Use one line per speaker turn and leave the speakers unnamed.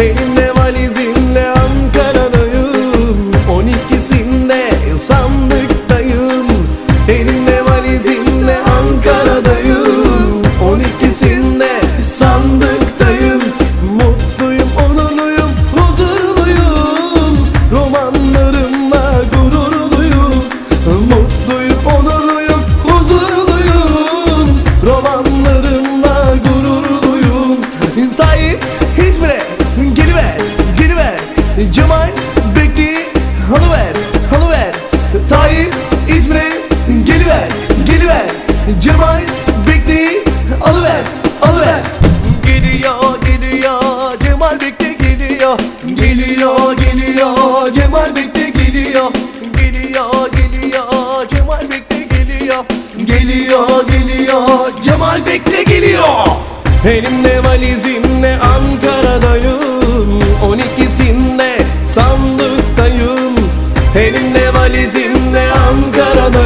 Elimde valizimle Ankara'dayım. 12'sinde Cemal Bekli alıver, alıver. Geliyor, geliyor. Cemal Bekli geliyor. Geliyor, geliyor. Cemal Bekli geliyor. Geliyor, geliyor. Cemal Bekli geliyor. Geliyor, geliyor. Cemal Bekli geliyor. Elimde valizimle Ankara'dayım. On ikisinde sandıktayım. Elimde valizimle Ankara'dayım